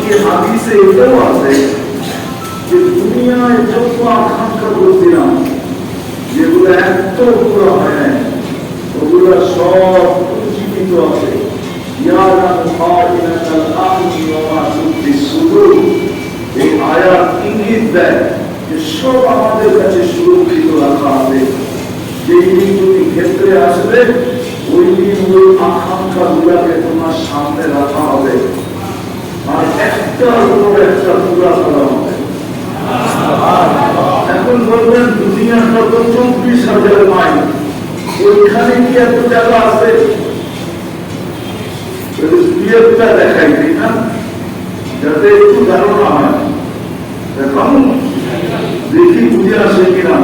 এমনকি হাদিসে এটাও আছে যে দুনিয়ায় যত আকাঙ্ক্ষা করছিলাম যেগুলো এত পুরো হয় নাই, ওগুলো সব জীবিত আছে। আমাদের কাছে সুরক্ষিত রাখা হবে যেই দিন তুমি ক্ষেত্রে আসবে, ওই দিন ওই আকাঙ্ক্ষা গুলাকে তোমার সামনে রাখা হবে। এখন বলবেন দুনিয়াটা তো চব্বিশ হাজার মাইল। ওইখানে কি এত জায়গা আছে? দেখাই না, যাতে একটু ধারণা হয়। এখন দেখি বুঝে আসে কিনা।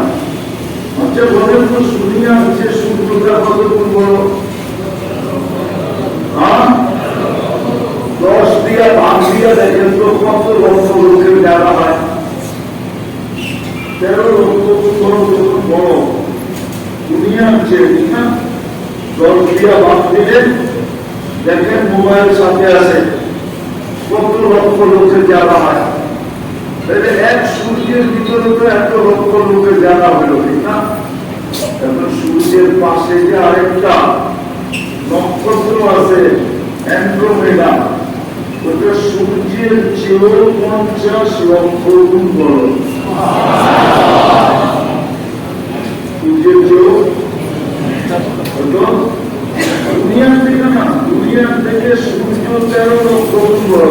আচ্ছা বলেন তো হচ্ছে সূর্যটা কতক্ষণ বড়? হ্যাঁ দশ দিয়া ভাগ দিয়া দেখেন তো কত লক্ষ লোকের জায়গা হয় তেরো লক্ষ বড় যখন বড় দুনিয়ার যে না দেখেন মোবাইল সাথে আছে। কত লক্ষ লোকের জায়গা হয়। এক সূর্যের ভিতরে তো এত লক্ষ লোকের জায়গা হলো, ঠিক না? এখন সূর্যের পাশে যে আরেকটা নক্ষত্র আছে অ্যান্ড্রোমেডা ওটা সূর্যের চেয়েও পঞ্চাশ লক্ষ গুণ বড় সূর্যের চেয়েও কত? দুনিয়ার থেকে না দুনিয়ার থেকে সূর্য তেরো লক্ষ গুণ বড়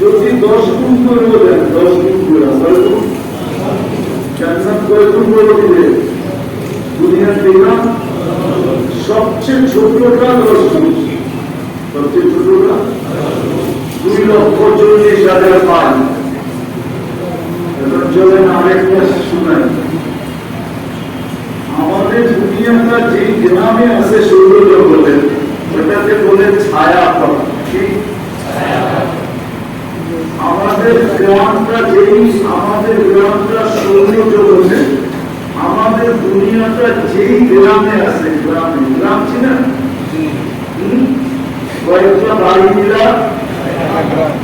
যদি দশ গুণ করেও দেন দশ গুণ করে কয় ক্যান্সার কয় গুণ করে দিলে? দুনিয়ার দিনা সবচেয়ে ছোটটা দশ গুণ। সবচেয়ে ছোটটা? দুই লক্ষ চল্লিশ হাজার পাঁচ এবার চলেন আরেকটা শুনাই আমাদের দুনিয়াটা যে গ্রামে আছে সৌরজগতে ওটাকে বলে ছায়া পথ কি আমাদের গ্রামটা যেই, আমাদের গ্রামটা সৌরজগতে আমাদের দুনিয়াটা যেই গ্রামে আছে, গ্রামে। গ্রাম ছিলেন কয়েকটা বাড়ি মিলা,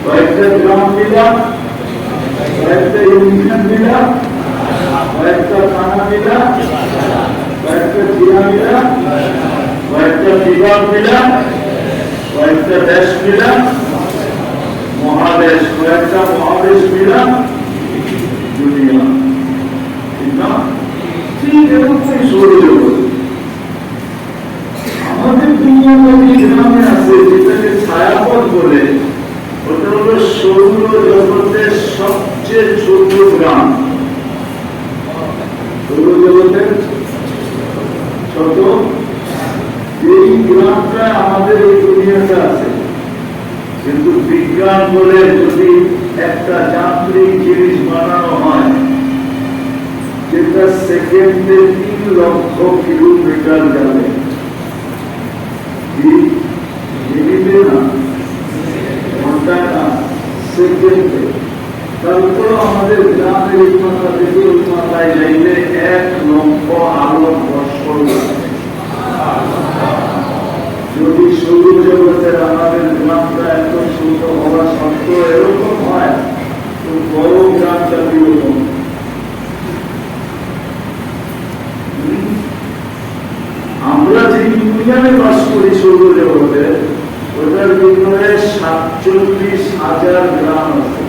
কয়েকটা গ্রাম মিলা, কয়েকটা ইউনিয়ন মিলা, কয়েকটা থানা মিলা, কয়েকটা জেলা মিলা, কয়েকটা বিভাগ মিলা, কয়েকটা দেশ মিলা। মহাদেশ কয়েকটা মহাদেশ মিলা দুনিয়া। ঠিক না? ঠিক এরকমই সৌরজগৎ আমাদের গ্রামে আছে, যেটাকে বলে, ওটা হলো সৌর জগতের সবচেয়ে ছোট গ্রাম সৌরজগতের ছোট এই গ্রামটা আমাদের এই দুনিয়াটা আছে কিন্তু বিজ্ঞান বলে যদি একটা যান্ত্রিক জিনিস বানানো হয়, যেটা সেকেন্ডে তিন লক্ষ কিলোমিটার যাবে আমাদের মাথায় যাইলে এক লক্ষ আলো। যদি সৌরজগতের আমাদের গ্রামটা এত ছোট হওয়া সত্ত্বেও এরকম হয় তো বড় গ্রামটা কীরকম হুম? আমরা যে ইউনিয়নে বাস করি সৌরজগতে ওটার ভিতরে সাতচল্লিশ হাজার গ্রাম আছে?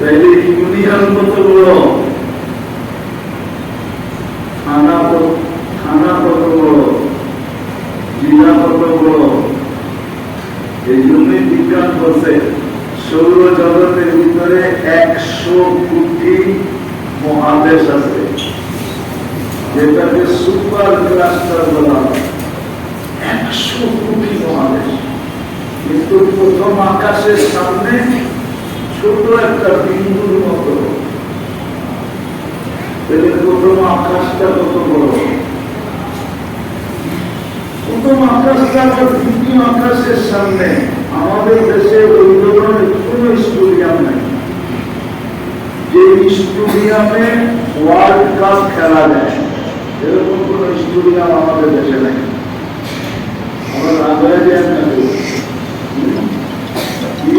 তাইলে ইউনিয়ন কত বড় থানা কত থানা কত বড় জেলা কত বড় বিজ্ঞান বলছে, সৌর জগতের ভিতরে একশো কোটি মহাদেশ আছে, যেটাকে সুপার ক্লাস্টার বলা একশো কিন্তু প্রথম আকাশের সামনে ছোট একটা বিন্দুর মতো। প্রথম আকাশটা কত বড়? প্রথম আকাশটা আবার দ্বিতীয় আকাশের সামনে আমাদের দেশে ওই ধরনের কোনো স্টেডিয়াম নেই যে স্টেডিয়ামে ওয়ার্ল্ড কাপ খেলা যায় এরকম কোন স্টেডিয়াম আমাদের দেশে নেই আমরা আগ্রহে যাই না কেউ। হুম? কি?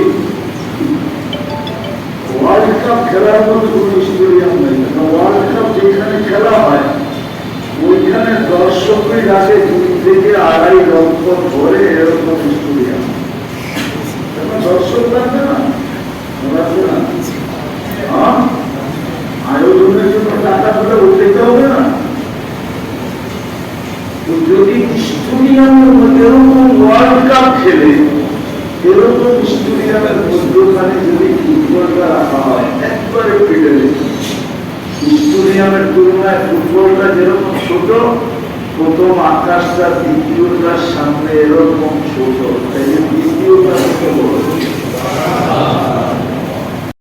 ওয়ার্ল্ড কাপ খেলার মতো কোন স্টেডিয়াম নেই কারণ ওয়ার্ল্ড কাপ যেখানে খেলা হয় ওইখানে দর্শকের আগে দুই থেকে আড়াই লক্ষ ধরে এরকম স্টেডিয়াম দর্শক লাগবে না? হ্যাঁ? আয়োজনের জন্য টাকা তুলে উঠাইতে হবে না? যদি স্টেডিয়ামের মধ্যে এরকম ওয়ার্ল্ড কাপ খেলে, এরকম স্টেডিয়ামের মধ্যখানে যদি ফুটবলটা রাখা হয়, একবারে ফিরে স্টেডিয়ামের তুলনায় ফুটবলটা যেরকম ছোট প্রথম আকাশটা দ্বিতীয়টার সামনে এরকম ছোট। তাই দ্বিতীয়টা বড়?